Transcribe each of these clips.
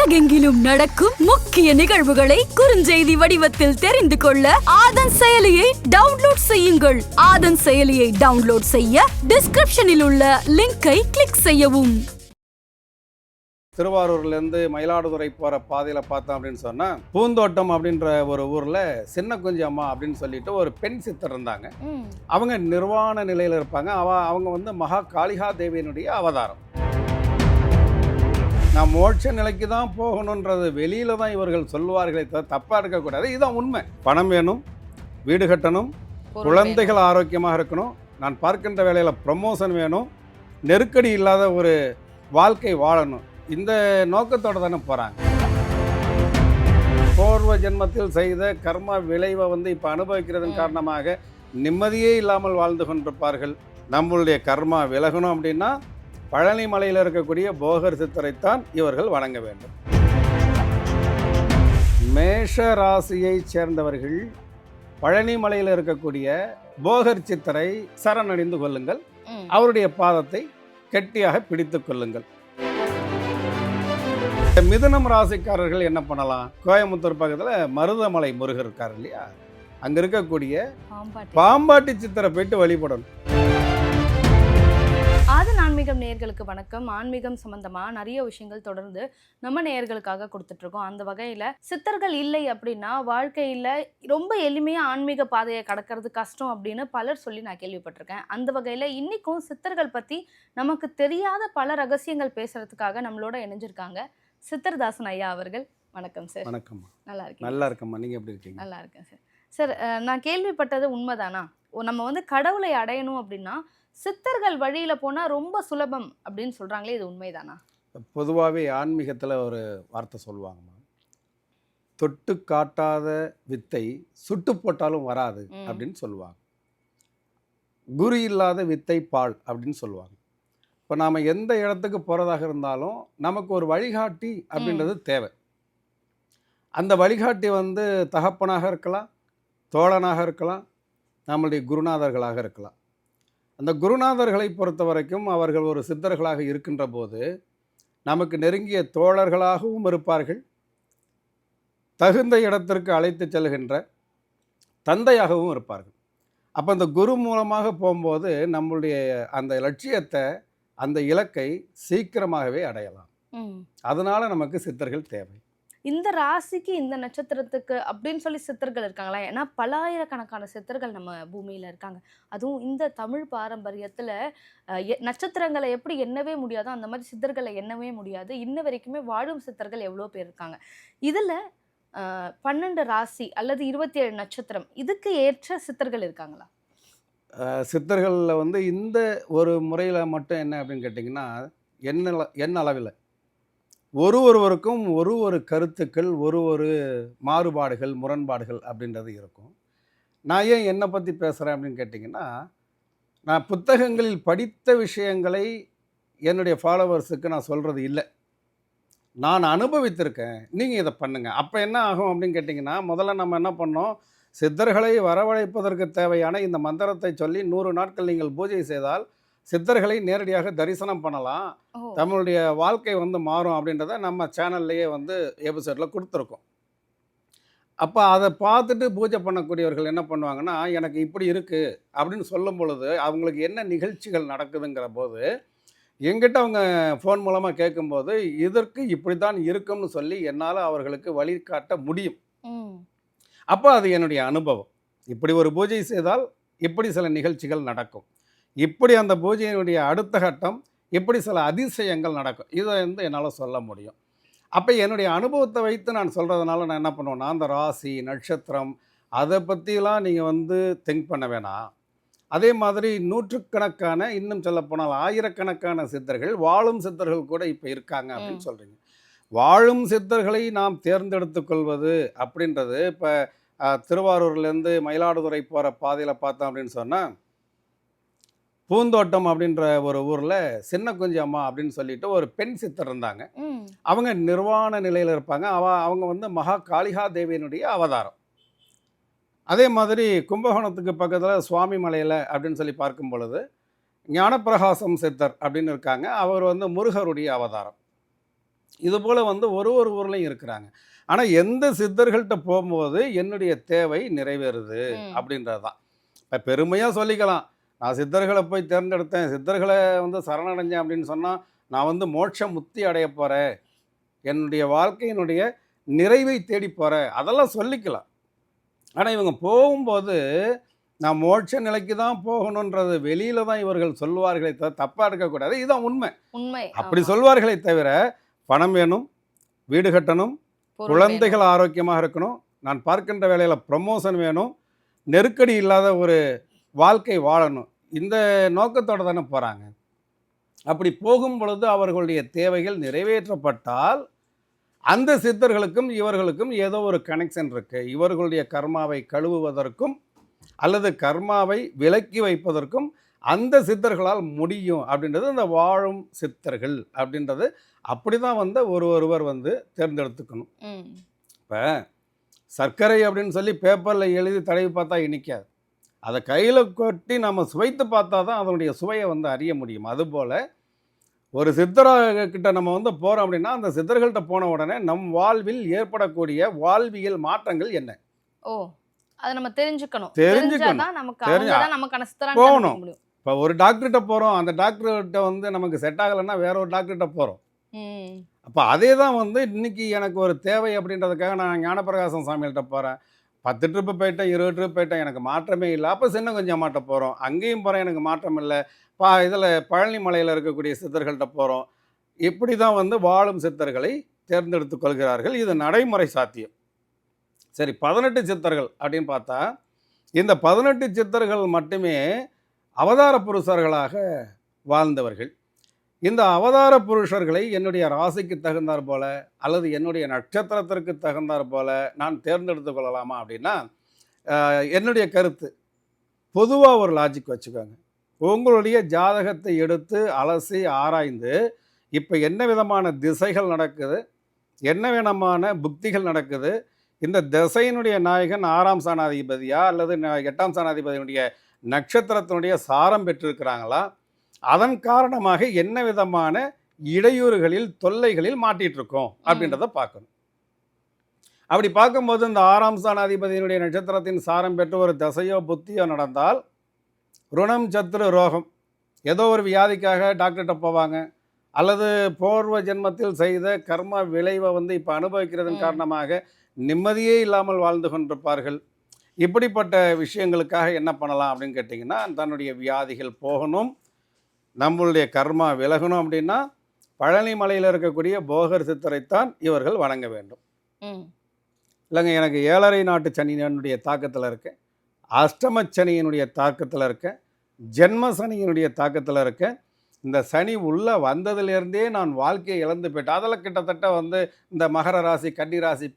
உலகெங்கிலும் நடக்கும் முக்கிய நிகழ்வுகளை குறுஞ்செய்தி வடிவத்தில் தெரிந்து கொள்ள ஆதன் செயலியை டவுன்லோட் செய்யுங்கள். ஆதன் செயலியை டவுன்லோட் செய்ய டிஸ்கிரிப்ஷனில் உள்ள லிங்கை கிளிக் செய்யவும். திருவாரூர்லேருந்து மயிலாடுதுறை போகிற பாதையில் பார்த்தோம் அப்படின்னு சொன்னால் பூந்தோட்டம் அப்படின்ற ஒரு ஊரில் சின்ன குஞ்சு அம்மா அப்படின்னு சொல்லிட்டு ஒரு பெண் சித்தர் இருந்தாங்க. அவங்க நிர்வாண நிலையில் இருப்பாங்க. அவ அவங்க வந்து மகா காளிகா தேவியினுடைய அவதாரம். நான் மோட்ச நிலைக்கு தான் போகணுன்றது வெளியில தான் இவர்கள் சொல்லுவார்களே தப்பாக இருக்கக்கூடாது இதுதான் உண்மை. பணம் வேணும் வீடு கட்டணும் குழந்தைகள் ஆரோக்கியமாக இருக்கணும். நான் பார்க்கின்ற வேலையில் ப்ரமோஷன் வேணும் நெருக்கடி இல்லாத ஒரு வாழ்க்கை வாழணும். இந்த நோக்கத்தோடு தானே போகிறாங்க பூர்வ ஜென்மத்தில் செய்த கர்ம விளைவை வந்து இப்போ அனுபவிக்கிறதன். காரணமாக நிம்மதியே இல்லாமல் வாழ்ந்து கொண்டிருப்பார்கள். நம்மளுடைய கர்மா விலகணும் அப்படின்னா பழனி மலையில் இருக்கக்கூடிய போகர் சித்தரைத்தான் இவர்கள் வணங்க வேண்டும். மேஷ ராசியைச் சேர்ந்தவர்கள் பழனி மலையில் இருக்கக்கூடிய போகர் சித்தரை சரணடைந்து கொள்ளுங்கள். அவருடைய பாதத்தை கெட்டியாக பிடித்துக் கொள்ளுங்கள். இந்த மிதுனம் ராசிக்காரர்கள் என்ன பண்ணலாம்? கோயம்புத்தூர் பக்கத்தில் மருதமலை முருகர் இருக்கார் இல்லையா? அங்கே இருக்கக்கூடிய பாம்பாட்டி சித்தரை போயிட்டு வழிபடணும். ஆன்மீகம் நேயர்களுக்கு வணக்கம். ஆன்மீகம் சம்பந்தமா நிறைய விஷயங்கள் தொடர்ந்து நம்ம நேயர்களுக்காக கொடுத்துட்டு இருக்கோம் அந்த வகையில சித்தர்கள் இல்லை அப்படின்னா வாழ்க்கையில ரொம்ப எளிமையா ஆன்மீக பாதையை கடக்கிறது கஷ்டம் அப்படின்னு பலர் சொல்லி நான் கேள்விப்பட்டிருக்கேன். அந்த வகையில இன்னைக்கும் சித்தர்கள் பத்தி நமக்கு தெரியாத பல ரகசியங்கள் பேசுறதுக்காக நம்மளோட இணைஞ்சிருக்காங்க சித்தர்தாசன் ஐயா அவர்கள். வணக்கம் சார். வணக்கம்மா. நல்லா இருக்கீங்க நல்லா இருக்கம்மா. நீங்கள் எப்படி இருக்கீங்க? நல்லா இருக்கேன் சார். சார் நான் கேள்விப்பட்டது உண்மைதானா? நம்ம வந்து கடவுளை அடையணும் அப்படின்னா சித்தர்கள் வழியில போனா ரொம்ப சுலபம் அப்படின்னு சொல்றாங்களே இது உண்மைதானா? பொதுவாகவே ஆன்மீகத்தில் ஒரு வார்த்தை சொல்லுவாங்கம்மா. தொட்டு காட்டாத வித்தை சுட்டு போட்டாலும் வராது. அப்படின்னு சொல்லுவாங்க. குரு இல்லாத வித்தை பால் அப்படின்னு சொல்லுவாங்க. இப்போ நாம் எந்த இடத்துக்கு போகிறதாக இருந்தாலும் நமக்கு ஒரு வழிகாட்டி அப்படின்றது தேவை. அந்த வழிகாட்டி வந்து தகப்பனாக இருக்கலாம் தோழனாக இருக்கலாம் நம்மளுடைய குருநாதர்களாக இருக்கலாம். அந்த குருநாதர்களை பொறுத்த வரைக்கும் அவர்கள் ஒரு சித்தர்களாக இருக்கின்ற போது நமக்கு நெருங்கிய தோழர்களாகவும் இருப்பார்கள். தகுந்த இடத்திற்கு அழைத்து செல்கின்ற தந்தையாகவும் இருப்பார்கள். அப்போ அந்த குரு மூலமாக போகும்போது நம்மளுடைய அந்த லட்சியத்தை அந்த இலக்கை சீக்கிரமாகவே அடையலாம். அதனால நமக்கு சித்தர்கள் தேவை. இந்த ராசிக்கு இந்த நட்சத்திரத்துக்கு அப்படின்னு சொல்லி சித்தர்கள் இருக்காங்களா? ஏன்னா பலாயிரக்கணக்கான சித்தர்கள் நம்ம பூமியில் இருக்காங்க. அதுவும் இந்த தமிழ் பாரம்பரியத்தில் எ- நட்சத்திரங்களை எப்படி எண்ணவே முடியாதோ அந்த மாதிரி சித்தர்களை எண்ணவே முடியாது. இன்ன வரைக்குமே வாழும் சித்தர்கள் எவ்வளோ பேர் இருக்காங்க. இதில் பன்னெண்டு ராசி அல்லது இருபத்தி ஏழு நட்சத்திரம் இதுக்கு ஏற்ற சித்தர்கள் இருக்காங்களா? சித்தர்களில் வந்து இந்த ஒரு முறையில் மட்டும் என்ன அப்படின்னு கேட்டிங்கன்னா என்ன என்ன அளவில். ஒரு ஒருவருக்கும் ஒரு ஒரு கருத்துக்கள் ஒரு ஒரு மாறுபாடுகள் முரண்பாடுகள் அப்படின்றது இருக்கும். நான் ஏன் என்னை பற்றி பேசுகிறேன் அப்படின்னு கேட்டிங்கன்னா நான் புத்தகங்களில் படித்த விஷயங்களை என்னுடைய ஃபாலோவர்ஸுக்கு நான் சொல்கிறது இல்லை. நான் அனுபவித்திருக்கேன். நீங்கள் இதை பண்ணுங்கள் அப்போ என்ன ஆகும் அப்படின்னு கேட்டிங்கன்னா முதல்ல நம்ம என்ன பண்ணோம்? சித்தர்களை வரவழைப்பதற்கு தேவையான இந்த மந்திரத்தை சொல்லி நூறு நாட்கள் நீங்கள் பூஜை செய்தால் சித்தர்களை நேரடியாக தரிசனம் பண்ணலாம். ஓ. தமிழுடைய வாழ்க்கை வந்து மாறும் அப்படின்றத நம்ம சேனல்லையே வந்து எபிசோடில் கொடுத்துருக்கோம். அப்போ அதை பார்த்துட்டு பூஜை பண்ணக்கூடியவர்கள் என்ன பண்ணுவாங்கன்னா எனக்கு இப்படி இருக்குது அப்படின்னு சொல்லும் பொழுது அவங்களுக்கு என்ன நிகழ்ச்சிகள் நடக்குதுங்கிற போது எங்கிட்ட அவங்க ஃபோன் மூலமாக கேட்கும்போது இதற்கு இப்படி தான் இருக்கும்னு சொல்லி என்னால் அவர்களுக்கு வழிகாட்ட முடியும். அப்போ அது என்னுடைய அனுபவம். இப்படி ஒரு பூஜை செய்தால் இப்படி சில நிகழ்ச்சிகள் நடக்கும். இப்படி அந்த பூஜையினுடைய அடுத்த கட்டம் இப்படி சில அதிசயங்கள் நடக்கும். இதை வந்து என்னால் சொல்ல முடியும். அப்போ என்னுடைய அனுபவத்தை வைத்து நான் சொல்கிறதுனால நான் என்ன பண்ணுவேன்னா அந்த ராசி நட்சத்திரம் அதை பற்றிலாம் நீங்கள் வந்து திங்க் பண்ண வேணாம் அதே மாதிரி நூற்றுக்கணக்கான இன்னும் சொல்லப்போனால் ஆயிரக்கணக்கான சித்தர்கள் வாழும் சித்தர்கள் கூட இப்போ இருக்காங்க அப்படின்னு. சொல்கிறீங்க வாழும் சித்தர்களை நாம் தேர்ந்தெடுத்து கொள்வது அப்படின்றது இப்போ திருவாரூர்லேருந்து மயிலாடுதுறை போகிற பாதையில் பார்த்தோம் அப்படின்னு சொன்னால் பூந்தோட்டம் அப்படின்ற ஒரு ஊரில் சின்ன குஞ்சு அம்மா அப்படின்னு சொல்லிட்டு ஒரு பெண் சித்தர் இருந்தாங்க. அவங்க நிர்வாண நிலையில் இருப்பாங்க. அவ அவங்க வந்து மகா காளிகா தேவியினுடைய அவதாரம். அதே மாதிரி கும்பகோணத்துக்கு பக்கத்தில் சுவாமி மலையில் அப்படின்னு சொல்லி பார்க்கும் பொழுது ஞானப்பிரகாசம் சித்தர் அப்படின்னு இருக்காங்க. அவர் வந்து முருகருடைய அவதாரம். இது போல் வந்து ஒரு ஒரு ஊர்லேயும் இருக்கிறாங்க. ஆனால் எந்த சித்தர்கள்ட்ட போகும்போது என்னுடைய தேவை நிறைவேறுது. அப்படின்றது தான் இப்போ பெருமையாக சொல்லிக்கலாம். நான் சித்தர்களை போய் தேர்ந்தெடுத்தேன். சித்தர்களை வந்து சரணடைஞ்சேன் அப்படின்னு சொன்னால் நான் வந்து மோட்ச முக்தி அடைய போகிறேன் என்னுடைய வாழ்க்கையினுடைய நிறைவை தேடி போகிறேன் அதெல்லாம் சொல்லிக்கலாம். ஆனால் இவங்க போகும்போது நான் மோட்ச நிலைக்கு தான் போகணுன்றது வெளியில தான் இவர்கள் சொல்லுவார்களே தவிர தப்பாக இருக்கக்கூடாது இதுதான் உண்மை. உண்மை. அப்படி. சொல்வார்களே தவிர பணம் வேணும் வீடு கட்டணும் குழந்தைகள் ஆரோக்கியமாக இருக்கணும் நான் பார்க்கின்ற வேலையில் ப்ரமோஷன் வேணும் நெருக்கடி இல்லாத ஒரு வாழ்க்கை வாழணும். இந்த நோக்கத்தோடு தானே போகிறாங்க அப்படி போகும் பொழுது அவர்களுடைய தேவைகள் நிறைவேற்றப்பட்டால் அந்த சித்தர்களுக்கும் இவர்களுக்கும் ஏதோ ஒரு கனெக்ஷன் இருக்குது இவர்களுடைய கர்மாவை கழுவுவதற்கும் அல்லது கர்மாவை விலக்கி வைப்பதற்கும் அந்த சித்தர்களால் முடியும் அப்படின்றது இந்த வாழும் சித்தர்கள் அப்படின்றது அப்படி தான் வந்து ஒரு ஒருவர் வந்து தேர்ந்தெடுத்துக்கணும். இப்போ சர்க்கரை அப்படின்னு சொல்லி பேப்பரில் எழுதி தடவி பார்த்தா இனிக்காது. அதை கையில் கொட்டி நம்ம சுவைத்து பார்த்தா தான் அதனுடைய சுவையை வந்து அறிய முடியும் அதுபோல் ஒரு சித்தர்கிட்ட நம்ம வந்து போகிறோம் அப்படின்னா அந்த சித்தர்கள்ட்ட போன உடனே நம் வாழ்வில் ஏற்படக்கூடிய வாழ்வியல் மாற்றங்கள் என்ன ஓ அதை நம்ம தெரிஞ்சுக்கணும் தெரிஞ்சுக்கணும். நமக்கு போகணும். இப்போ ஒரு டாக்டர்கிட்ட போகிறோம் அந்த டாக்டர்கிட்ட வந்து நமக்கு செட் ஆகலைன்னா வேற ஒரு டாக்டர்கிட்ட போகிறோம். அப்போ அதே தான் வந்து இன்னைக்கு எனக்கு ஒரு தேவை அப்படின்றதுக்காக நான் ஞானப்பிரகாசம் சாமிகள்கிட்ட போகிறேன் பத்து ட்ரிப்பு போயிட்டேன் இருபது ட்ரிப் போயிட்டேன் எனக்கு மாற்றமே இல்லை. அப்போ சின்ன கொஞ்சம் மாட்ட போகிறோம் அங்கேயும் போகிறேன் எனக்கு மாற்றம் இல்லை. பா இதில் பழனி மலையில் இருக்கக்கூடிய சித்தர்கள்ட்ட போகிறோம் இப்படி தான் வந்து வாழும் சித்தர்களை தேர்ந்தெடுத்து கொள்கிறார்கள். இது நடைமுறை சாத்தியம். சரி பதினெட்டு சித்தர்கள் அப்படின்னு பார்த்தா இந்த பதினெட்டு சித்தர்கள் மட்டுமே அவதார புருஷர்களாக வாழ்ந்தவர்கள். இந்த அவதார புருஷர்களை என்னுடைய ராசிக்கு தகுந்தாற் போல அல்லது என்னுடைய நட்சத்திரத்திற்கு தகுந்தாற் போல நான் தேர்ந்தெடுத்து கொள்ளலாமா அப்படின்னா என்னுடைய கருத்து. பொதுவாக ஒரு லாஜிக் வச்சுக்கோங்க. உங்களுடைய ஜாதகத்தை எடுத்து அலசி ஆராய்ந்து இப்போ என்ன விதமான திசைகள் நடக்குது என்ன விதமான புக்திகள் நடக்குது இந்த திசையினுடைய நாயகன் ஆறாம் சாணாதிபதியா அல்லது எட்டாம் சாணாதிபதியினுடைய நட்சத்திரத்தினுடைய சாரம் பெற்றிருக்கிறாங்களா அதன் காரணமாக என்ன விதமான இடையூறுகளில் தொல்லைகளில் மாட்டிட்டு இருக்கோம் அப்படின்றத பார்க்கணும். அப்படி பார்க்கும்போது இந்த ஆறாம் ஸ்தானாதிபதியினுடைய நட்சத்திரத்தின் சாரம் பெற்று ஒரு தசையோ புத்தியோ நடந்தால் ருணம் சத்துரு ரோகம் ஏதோ ஒரு வியாதிக்காக டாக்டர்கிட்ட போவாங்க. அல்லது பூர்வ ஜென்மத்தில் செய்த கர்ம விளைவை வந்து இப்போ அனுபவிக்கிறதன். காரணமாக நிம்மதியே இல்லாமல் வாழ்ந்து கொண்டிருப்பார்கள். இப்படிப்பட்ட விஷயங்களுக்காக என்ன பண்ணலாம் அப்படின்னு கேட்டிங்கன்னா தன்னுடைய வியாதிகள் போகணும். நம்மளுடைய கர்மா விலகணும் அப்படின்னா பழனி மலையில் இருக்கக்கூடிய போகர் சித்தரைத்தான் இவர்கள் வணங்க வேண்டும். இல்லைங்க எனக்கு ஏழரை நாட்டு சனியினுடைய தாக்கத்தில் இருக்கேன் அஷ்டம சனியினுடைய தாக்கத்தில் இருக்கேன் ஜென்ம சனியினுடைய தாக்கத்தில் இருக்கேன் இந்த சனி உள்ளே வந்ததுலேருந்தே நான் வாழ்க்கையை இழந்து போயிட்டேன் அதில் கிட்டத்தட்ட வந்து இந்த மகர ராசி கன்னி ராசி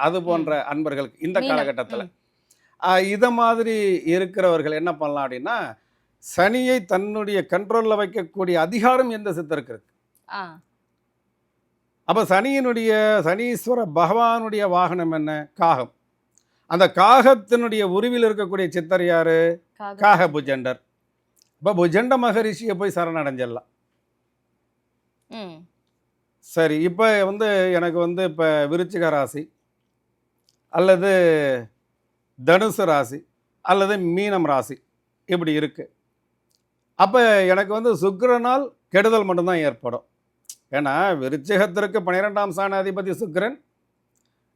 அது போன்ற அன்பர்களுக்கு இந்த. காலகட்டத்தில். இதை மாதிரி இருக்கிறவர்கள் என்ன பண்ணலாம் அப்படின்னா சனியை தன்னுடைய கண்ட்ரோலில் வைக்கக்கூடிய அதிகாரம் எந்த சித்தருக்கு இருக்கு. அப்போ சனியினுடைய சனீஸ்வர பகவானுடைய வாகனம் என்ன? காகம். அந்த காகத்தினுடைய உருவில் இருக்கக்கூடிய சித்தர் யாரு? காக- புஜண்டர் இப்போ புஜண்ட மகரிஷியை போய் சரணடைஞ்சிடலாம். சரி இப்போ வந்து எனக்கு வந்து இப்போ விருச்சிக ராசி அல்லது தனுசு ராசி அல்லது மீனம் ராசி இப்படி இருக்குது அப்போ எனக்கு வந்து சுக்கிரனால் கெடுதல் மட்டும்தான் ஏற்படும். ஏன்னா விருச்சிகத்திற்கு பன்னிரெண்டாம் ஸ்தானாதிபதி சுக்கிரன்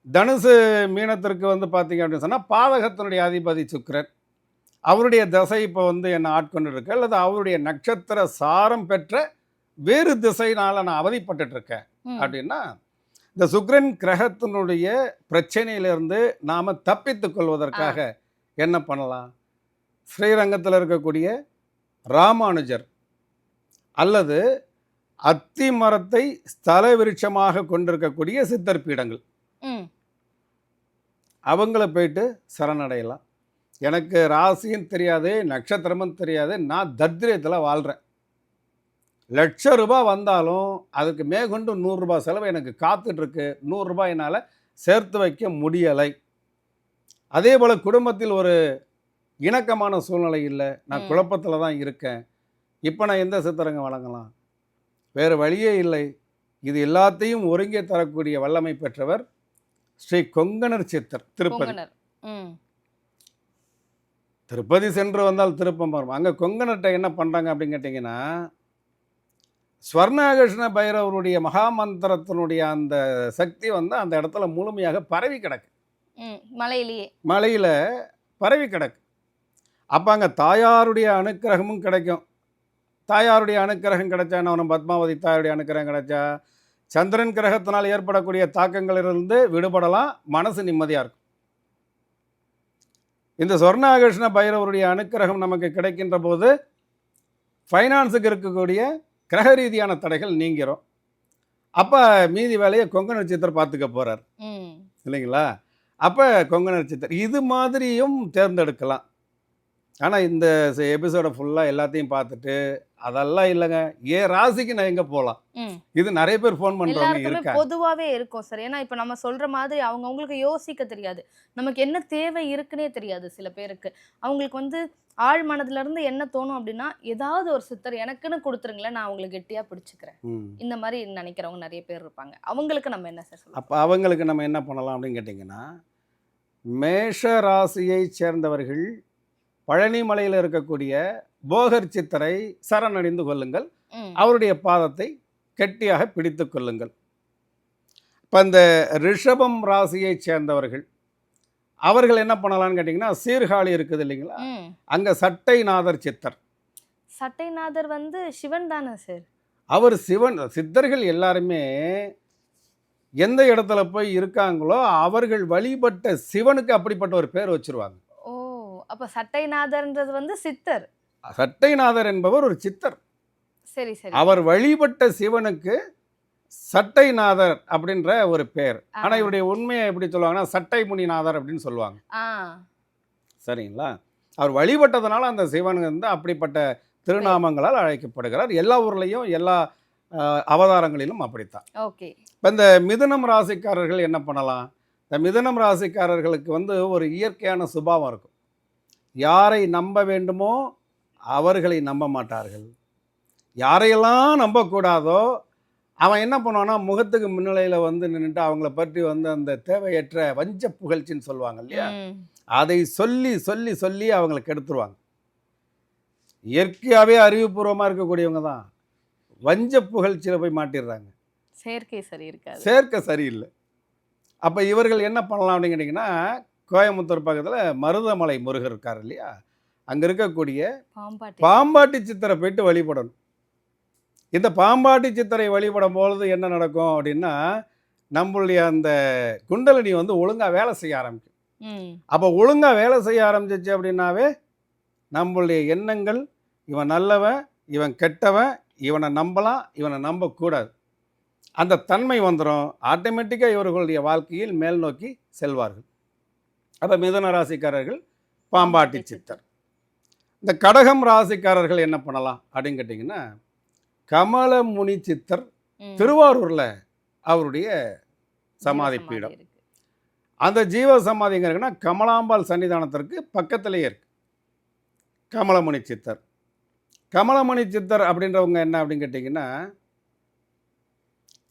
தனுசு மீனத்திற்கு வந்து பார்த்தீங்க அப்படின்னு சொன்னால் பாதகத்தினுடைய அதிபதி சுக்கிரன். அவருடைய தசை இப்போ வந்து என்னை ஆட்கொண்டு இருக்கு அல்லது அவருடைய நட்சத்திர சாரம் பெற்ற வேறு திசையினால் நான் ம். அப்படின்னா இந்த சுக்கிரன் கிரகத்தினுடைய பிரச்சனையிலிருந்து நாம் தப்பித்துக் கொள்வதற்காக என்ன பண்ணலாம்? ஸ்ரீரங்கத்தில் இருக்கக்கூடிய ராமானுஜர் அல்லது அத்தி மரத்தை ஸ்தல விருட்சமாக கொண்டிருக்கக்கூடிய சித்தர் பீடங்கள். அவங்கள போயிட்டு சரணடையலாம். எனக்கு ராசியும் தெரியாது நட்சத்திரமும் தெரியாது நான் தத்ரியத்தில் வாழ்கிறேன் லட்ச ரூபாய் வந்தாலும் அதுக்கு மேற்கொண்டு நூறுரூபா செலவு எனக்கு காத்துட்ருக்கு. நூறுரூபா என்னால் சேர்த்து வைக்க முடியலை. அதே போல் குடும்பத்தில் ஒரு இணக்கமான சூழ்நிலை இல்லை. நான். குழப்பத்தில் தான் இருக்கேன். இப்போ நான் எந்த சித்தரங்க வழங்கலாம்? வேறு வழியே இல்லை. இது எல்லாத்தையும் ஒருங்கே தரக்கூடிய வல்லமை பெற்றவர் ஸ்ரீ கொங்கணர் சித்தர் திருப்பதி. திருப்பதி சென்று வந்தால் திருப்பம் வரும். அங்கே கொங்கணர்கிட்ட என்ன பண்ணுறாங்க அப்படின்னு கேட்டிங்கன்னா ஸ்வர்ணாகர்ஷ்ண பைரவருடைய மகாமந்திரத்தினுடைய அந்த சக்தி வந்து அந்த இடத்துல முழுமையாக பரவி கிடக்கு. மலையிலேயே. மலையில் பரவி கிடக்கு. அப்போ அங்கே தாயாருடைய அனுக்கிரகமும் கிடைக்கும். தாயாருடைய அனுக்கிரகம் கிடைச்சா என்ன? பத்மாவதி தாயாருடைய அனுக்கிரகம் கிடைச்சா சந்திரன் கிரகத்தினால் ஏற்படக்கூடிய தாக்கங்களிலிருந்து விடுபடலாம். மனசு நிம்மதியாக இருக்கும். இந்த சொர்ணாகர்ஷ்ண பைரவருடைய அனுக்கிரகம் நமக்கு கிடைக்கின்ற போது ஃபைனான்ஸுக்கு இருக்கக்கூடிய கிரக ரீதியான தடைகள் நீங்கிறோம் அப்போ மீதி வேலையை கொங்கு நட்சத்திரம் பார்த்துக்க போகிறார் இல்லைங்களா? அப்போ கொங்கு நட்சத்திரம் இது மாதிரியும் தேர்ந்தெடுக்கலாம். ஆனால் இந்த எபிசோடை ஃபுல்லாக எல்லாத்தையும் பார்த்துட்டு அதெல்லாம் இல்லைங்க. ஏ ராசிக்கு நான் எங்கே போகலாம் இது நிறைய பேர் ஃபோன் பண்ணுறவங்க எல்லாருக்குமே இருக்காங்க. பொதுவாவே இருக்கும் சார். ஏன்னா இப்ப நம்ம சொல்ற மாதிரி அவங்க அவங்களுக்கு யோசிக்க தெரியாது. நமக்கு என்ன தேவை இருக்குன்னே தெரியாது சில பேருக்கு. அவங்களுக்கு வந்து ஆழ் மனதுல இருந்து என்ன தோணும் அப்படின்னா ஏதாவது ஒரு சித்தர் எனக்குன்னு கொடுத்துருங்களேன் நான் அவங்களை கெட்டியா பிடிச்சுக்கிறேன். இந்த மாதிரி நினைக்கிறவங்க நிறைய பேர் இருப்பாங்க. அவங்களுக்கு நம்ம என்ன சார் அப்போ அவங்களுக்கு நம்ம என்ன பண்ணலாம் அப்படின்னு கேட்டிங்கன்னா மேஷ ராசியை சேர்ந்தவர்கள் பழனி மலையில் இருக்கக்கூடிய போகர் சித்தரை சரணடைந்து கொள்ளுங்கள். அவருடைய பாதத்தை கெட்டியாக பிடித்து கொள்ளுங்கள். இப்போ இந்த ரிஷபம் ராசியை சேர்ந்தவர்கள் அவர்கள் என்ன பண்ணலாம்னு கேட்டிங்கன்னா சீர்காழி இருக்குது இல்லைங்களா. அங்கே சட்டைநாதர் சித்தர். சட்டைநாதர் வந்து சிவன் தானே சார்? அவர் சிவன் சித்தர்கள் எல்லாருமே எந்த இடத்துல போய் இருக்காங்களோ அவர்கள் வழிபட்ட சிவனுக்கு அப்படிப்பட்ட ஒரு பேர் வச்சிருவாங்க. அப்ப சட்டைநாதர்ன்றது வந்து சித்தர். சட்டைநாதர் என்பவர் ஒரு சித்தர். சரி சரி. அவர் வழிபட்ட சிவனுக்கு சட்டைநாதர் அப்படின்ற ஒரு பேர். ஆனால் இவருடைய உண்மையை எப்படி சொல்லுவாங்கன்னா சட்டை முனிநாதர் அப்படின்னு சொல்லுவாங்க. சரிங்களா? அவர் வழிபட்டதுனால அந்த சிவன் வந்து அப்படிப்பட்ட திருநாமங்களால் அழைக்கப்படுகிறார். எல்லா ஊர்லேயும் எல்லா அவதாரங்களிலும் அப்படித்தான். ஓகே. இப்போ இந்த மிதுனம் ராசிக்காரர்கள் என்ன பண்ணலாம்? இந்த மிதுனம் ராசிக்காரர்களுக்கு வந்து ஒரு இயற்கையான சுபாவம் இருக்கும். யாரை நம்ப வேண்டுமோ அவர்களை நம்ப மாட்டார்கள். யாரையெல்லாம் நம்பக்கூடாதோ அவன் என்ன பண்ணுவான்னா முகத்துக்கு முன்னிலையில் வந்து நின்றுட்டு அவங்கள பற்றி வந்து அந்த தேவையற்ற வஞ்ச புகழ்ச்சின்னு சொல்லுவாங்க இல்லையா? அதை சொல்லி சொல்லி சொல்லி அவங்களை கெடுத்துருவாங்க. இயற்கையாகவே அறிவுபூர்வமாக இருக்கக்கூடியவங்க தான். வஞ்ச புகழ்ச்சியில் போய் மாட்டிடுறாங்க. செயற்கை சரி இருக்காது. சேர்க்க சரியில்லை அப்போ இவர்கள் என்ன பண்ணலாம் அப்படின்னு கேட்டிங்கன்னா கோயம்புத்தூர் பக்கத்தில் மருதமலை முருகர் இருக்கார் இல்லையா? அங்கே இருக்கக்கூடிய பாம்பாட்டி. பாம்பாட்டி சித்தரை போயிட்டு வழிபடணும். இந்த பாம்பாட்டி சித்தரை வழிபடும் பொழுது என்ன நடக்கும் அப்படின்னா நம்மளுடைய அந்த குண்டலினி வந்து ஒழுங்காக வேலை செய்ய ஆரம்பிக்கும். அப்போ ஒழுங்காக வேலை செய்ய ஆரம்பிச்சிச்சு அப்படின்னாவே நம்மளுடைய எண்ணங்கள் இவன் நல்லவன் இவன் கெட்டவன் இவனை நம்பலாம் இவனை நம்பக்கூடாது. அந்த தன்மை வந்துடும் ஆட்டோமேட்டிக்காக இவர்களுடைய வாழ்க்கையில் மேல் நோக்கி செல்வார்கள். அப்போ மிதுன ராசிக்காரர்கள் பாம்பாட்டி சித்தர் இந்த கடகம் ராசிக்காரர்கள் என்ன பண்ணலாம் அப்படின்னு கேட்டிங்கன்னா கமலமுனி சித்தர். திருவாரூரில் அவருடைய சமாதி பீடம். அந்த ஜீவ சமாதி எங்க இருக்குன்னா கமலாம்பாள் சன்னிதானத்திற்கு பக்கத்திலேயே இருக்கு கமலமுனி சித்தர் கமலமுனி சித்தர் அப்படின்றவங்க என்ன அப்படின்னு கேட்டிங்கன்னா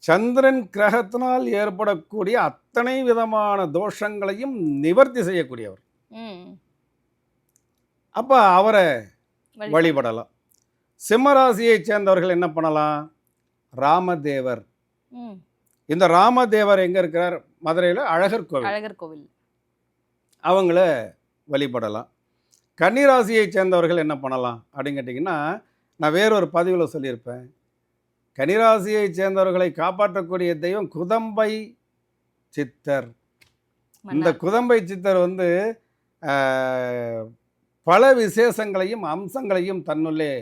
சந்திரன் கிரகத்தினால் ஏற்படக்கூடிய அத்தனை விதமான தோஷங்களையும் நிவர்த்தி செய்யக்கூடியவர். அப்போ அவரை வழி- வழிபடலாம். சிம்மராசியைச் சேர்ந்தவர்கள் என்ன பண்ணலாம்? ராமதேவர். இந்த ராமதேவர் எங்கே இருக்கிறார்? மதுரையில் அழகர் கோவில். அழகர் கோவில். அவங்கள வழிபடலாம். கன்னிராசியைச் சேர்ந்தவர்கள் என்ன பண்ணலாம் அப்படின்னு கேட்டிங்கன்னா நான் வேறொரு பதிவில் சொல்லியிருப்பேன். கன்னிராசியைச் சேர்ந்தவர்களை காப்பாற்றக்கூடிய தெய்வம் குதம்பை சித்தர். இந்த. குதம்பை சித்தர் வந்து பல விசேஷங்களையும் அம்சங்களையும் தன்னுள்ளே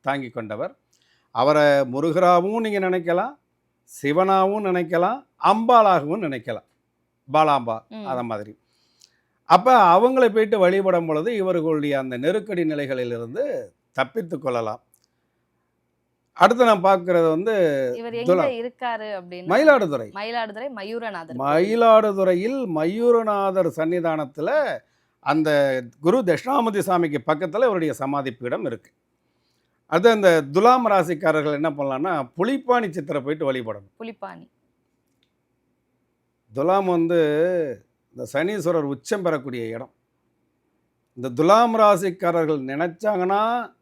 தாங்கி கொண்டவர். அவரை முருகராகவும் நீங்கள் நினைக்கலாம் சிவனாகவும் நினைக்கலாம் அம்பாளாகவும் நினைக்கலாம். பாலாம்பா. அத மாதிரி. அப்போ அவங்களை போயிட்டு வழிபடும் பொழுது இவர்களுடைய அந்த நெருக்கடி நிலைகளிலிருந்து தப்பித்து கொள்ளலாம். அடுத்து நான் பார்க்குறது வந்து இவர் எங்க. இருக்காரு அப்படின்னு மயிலாடுதுறை. மயிலாடுதுறை மயூரநாதர். மயிலாடுதுறையில் மயூரநாதர் சன்னிதானத்தில் அந்த குரு தட்சிணாமூர்த்தி சாமிக்கு பக்கத்தில் இவருடைய சமாதி பீடம் இருக்கு. அது அந்த துலாம் ராசிக்காரர்கள் என்ன பண்ணலாம்னா புலிப்பாணி சித்திரை போயிட்டு வழிபடணும். புலிப்பாணி. துலாம் வந்து இந்த சனீஸ்வரர் உச்சம் பெறக்கூடிய இடம். இந்த துலாம் ராசிக்காரர்கள் நினைச்சாங்கன்னா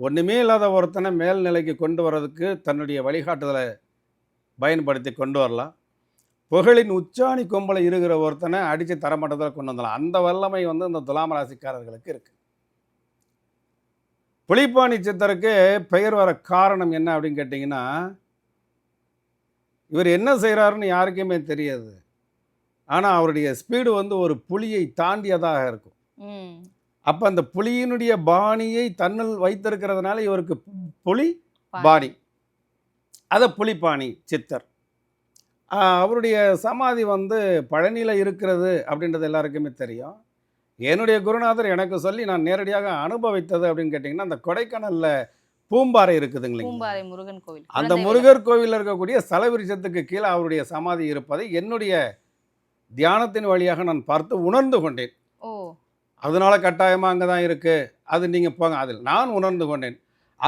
ஒன்றுமே இல்லாத ஒருத்தனை மேல்நிலைக்கு கொண்டு வர்றதுக்கு தன்னுடைய வழிகாட்டுதலை பயன்படுத்தி கொண்டு வரலாம். புகழின் உச்சாணி கொம்பளை இருக்கிற ஒருத்தனை அடித்து தரமட்டத்தில் கொண்டு வந்துடலாம். அந்த வல்லமை வந்து இந்த துலாம் ராசிக்காரர்களுக்கு இருக்குது புலிப்பாணி சித்தருக்கு பெயர் வர காரணம் என்ன அப்படின்னு கேட்டிங்கன்னா இவர் என்ன செய்கிறாருன்னு யாருக்குமே தெரியாது. ஆனால் அவருடைய ஸ்பீடு வந்து ஒரு புலியை தாண்டியதாக இருக்கும். அப்போ அந்த புலியினுடைய பாணியை தன்னில் வைத்திருக்கிறதுனால இவருக்கு புலி பாணி. அதை புலிப்பாணி சித்தர். அவருடைய சமாதி வந்து பழனியில் இருக்கிறது அப்படின்றது எல்லாருக்குமே தெரியும். என்னுடைய குருநாதர் எனக்கு சொல்லி நான் நேரடியாக அனுபவித்தது அப்படின்னு கேட்டிங்கன்னா அந்த கொடைக்கானலில் பூம்பாறை இருக்குது இல்லைங்களா? பூம்பாறை முருகன் கோவில். அந்த முருகர் கோவிலில் இருக்கக்கூடிய ஸ்தலவிருஷத்துக்கு கீழே அவருடைய சமாதி இருப்பதை என்னுடைய தியானத்தின் வழியாக நான் பார்த்து உணர்ந்து கொண்டேன். அதனால கட்டாயமாக அங்கே தான் இருக்குது அது நீங்கள் போங்க. அதில் நான் உணர்ந்து கொண்டேன்.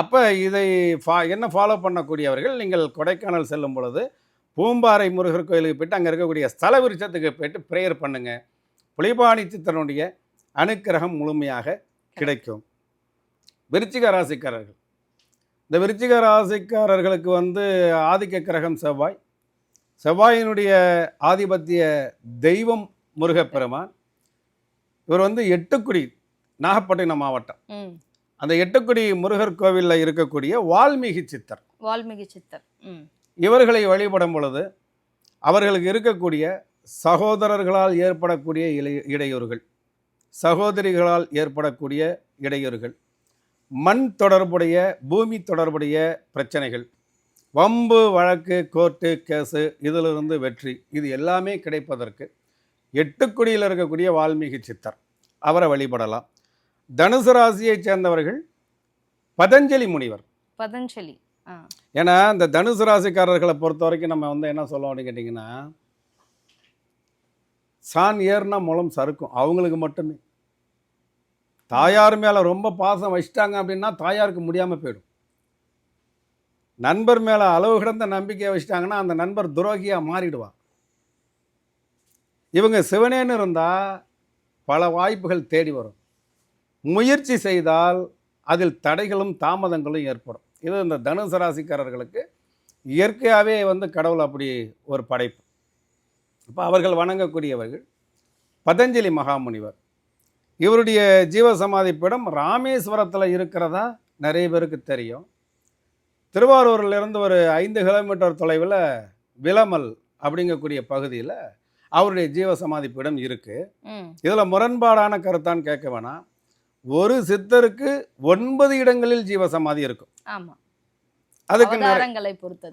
அப்போ இதை ஃபா என்ன ஃபாலோ பண்ணக்கூடியவர்கள் நீங்கள் கொடைக்கானல் செல்லும் பொழுது பூம்பாறை முருகர் கோயிலுக்கு போயிட்டு அங்கே இருக்கக்கூடிய ஸ்தல விருட்சத்துக்கு போயிட்டு ப்ரேயர் பண்ணுங்கள் புலிபாணி சித்தனுடைய அனுக்கிரகம் முழுமையாக கிடைக்கும். விருச்சிக ராசிக்காரர்கள். இந்த விருச்சிக ராசிக்காரர்களுக்கு வந்து ஆதிக்க கிரகம் செவ்வாய். செவ்வாயினுடைய ஆதிபத்திய தெய்வம் முருகப்பெருமான். இவர் வந்து எட்டுக்குடி நாகப்பட்டினம் மாவட்டம். அந்த எட்டுக்குடி முருகர் கோவிலில் இருக்கக்கூடிய வால்மீகி சித்தர். வால்மீகி சித்தர். இவர்களை வழிபடும் பொழுது அவர்களுக்கு இருக்கக்கூடிய சகோதரர்களால் ஏற்படக்கூடிய இடையூறுகள் சகோதரிகளால் ஏற்படக்கூடிய இடையூறுகள் மண் தொடர்புடைய பூமி தொடர்புடைய பிரச்சனைகள் வம்பு வழக்கு கோர்ட்டு கேஸு இதிலிருந்து வெற்றி இது எல்லாமே கிடைப்பதற்கு எட்டுக்குடியில் இருக்கக்கூடிய வால்மீகி சித்தர். அவரை வழிபடலாம். தனுசு ராசியைச் சேர்ந்தவர்கள் பதஞ்சலி முனிவர். பதஞ்சலி ஏன்னா இந்த தனுசு ராசிக்காரர்களை பொறுத்த வரைக்கும் நம்ம வந்து என்ன சொல்லுவோம் அப்படின்னு கேட்டிங்கன்னா சான் ஏறுனா முளம் சறுக்கும் அவங்களுக்கு மட்டுமே. தாயார் மேலே ரொம்ப பாசம் வச்சிட்டாங்க அப்படின்னா தாயாருக்கு முடியாமல் போயிடும். நண்பர் மேலே அளவு கிடந்த நம்பிக்கையை வச்சிட்டாங்கன்னா அந்த நண்பர் துரோகியாக மாறிடுவான். இவங்க சிவனேன்னு இருந்தால் பல வாய்ப்புகள் தேடி வரும். முயற்சி செய்தால் அதில் தடைகளும் தாமதங்களும் ஏற்படும். இது இந்த தனுசு ராசிக்காரர்களுக்கு இயற்கையாகவே வந்து கடவுள் அப்படி ஒரு படைப்பு. அப்போ அவர்கள் வணங்கக்கூடியவர்கள் பதஞ்சலி மகாமுனிவர். இவருடைய ஜீவசமாதி பீடம் ராமேஸ்வரத்தில் இருக்கிறதா நிறைய பேருக்கு தெரியும். திருவாரூர்லேருந்து ஒரு ஐந்து கிலோமீட்டர் தொலைவில் விலமல் அப்படிங்கக்கூடிய பகுதியில் அவருடைய ஜீவசமாதி பீடம் இருக்குது ம். இதில் முரண்பாடான கருத்தான்னு கேட்க வேணாம் ஒரு சித்தருக்கு ஒன்பது இடங்களில் ஜீவசமாதி இருக்கும். ஆமா. அதுக்கு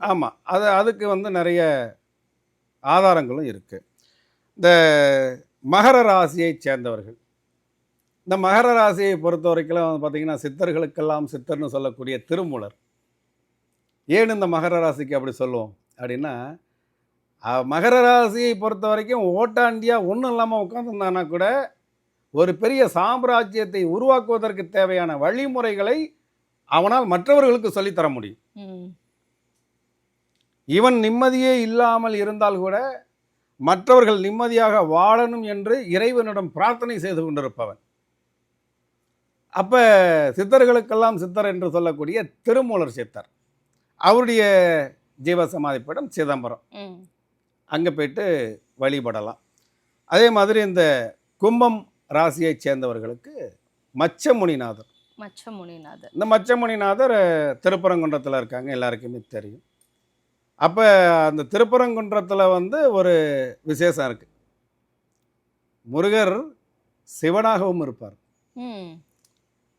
ஆமாம் அது அதுக்கு வந்து நிறைய ஆதாரங்களும் இருக்குது இந்த மகர ராசியைச் சேர்ந்தவர்கள். இந்த மகர ராசியை பொறுத்த வரைக்கும் வந்து பார்த்திங்கன்னா சித்தர்களுக்கெல்லாம் சித்தர்னு சொல்லக்கூடிய திருமூலர். ஏன் இந்த மகர ராசிக்கு அப்படி சொல்லுவோம்? அப்படின்னா மகர ராசியை பொறுத்த வரைக்கும் ஓட்டாண்டியாக ஒன்றும் இல்லாமல் உட்காந்துருந்தானா கூட ஒரு பெரிய சாம்ராஜ்யத்தை உருவாக்குவதற்கு தேவையான வழிமுறைகளை அவனால் மற்றவர்களுக்கு சொல்லித்தர முடியும். இவன் நிம்மதியே இல்லாமல் இருந்தால் கூட மற்றவர்கள் நிம்மதியாக வாழணும் என்று இறைவனிடம் பிரார்த்தனை செய்து கொண்டிருப்பவன். அப்ப சித்தர்களுக்கெல்லாம் சித்தர் என்று சொல்லக்கூடிய திருமூலர் சித்தர். அவருடைய ஜீவசமாதிப்படம் சிதம்பரம். அங்கே போயிட்டு வழிபடலாம். அதே மாதிரி இந்த கும்பம் ராசியைச் சேர்ந்தவர்களுக்கு மச்சமுனிநாதர். மச்ச முனிநாதர் இந்த மச்சமுனிநாதர் திருப்பரங்குன்றத்தில் இருக்காங்க எல்லாருக்குமே தெரியும். அப்போ அந்த திருப்பரங்குன்றத்தில் வந்து ஒரு விசேஷம் இருக்குது முருகர் சிவனாகவும் இருப்பார்.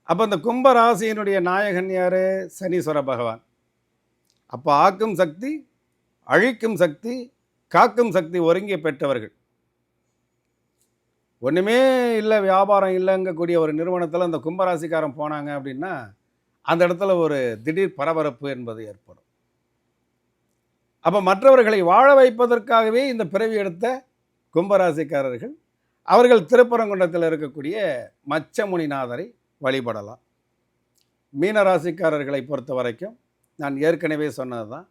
அப்போ இந்த கும்ப ராசியினுடைய நாயகன் யார்? சனீஸ்வர பகவான். அப்போ ஆக்கும் சக்தி அழிக்கும் சக்தி காக்கும் சக்தி ஒருங்கி பெற்றவர்கள். ஒன்றுமே இல்லை வியாபாரம் இல்லைங்கக்கூடிய ஒரு நிறுவனத்தில் அந்த கும்பராசிக்காரன் போனாங்க அப்படின்னா அந்த இடத்துல ஒரு திடீர் பரபரப்பு என்பது ஏற்படும். அப்போ மற்றவர்களை வாழ வைப்பதற்காகவே இந்த பிறவி எடுத்த கும்பராசிக்காரர்கள் அவர்கள் திருப்பரங்குன்றத்தில் இருக்கக்கூடிய மச்சமுனிநாதரை வழிபடலாம். மீனராசிக்காரர்களை பொறுத்த வரைக்கும் நான் ஏற்கனவே சொன்னது தான்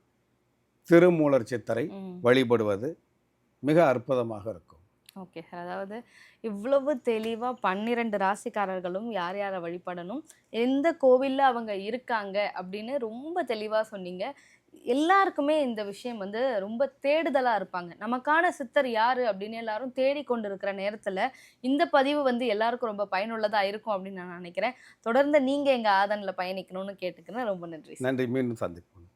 திருமூலர் சித்தரை. வழிபடுவது மிக அற்புதமாக இருக்கும். Okay sir. அதாவது இவ்வளவு தெளிவாக பன்னிரெண்டு ராசிக்காரர்களும் யார் யாரை வழிபடணும் எந்த கோவிலில் அவங்க இருக்காங்க அப்படின்னு ரொம்ப தெளிவாக சொன்னீங்க. எல்லாருக்குமே இந்த விஷயம் வந்து ரொம்ப தேடுதலாக இருப்பாங்க. நமக்கான சித்தர் யார் அப்படின்னு எல்லாரும் தேடிக்கொண்டு இருக்கிற நேரத்தில் இந்த பதிவு வந்து எல்லாருக்கும் ரொம்ப பயனுள்ளதாக இருக்கும் அப்படின்னு நான் நினைக்கிறேன். தொடர்ந்து நீங்கள் எங்கள் ஆதனில் பயணிக்கணும்னு கேட்டுக்கிறேன். ரொம்ப நன்றி. நன்றி. மீண்டும் சந்திப்போம்.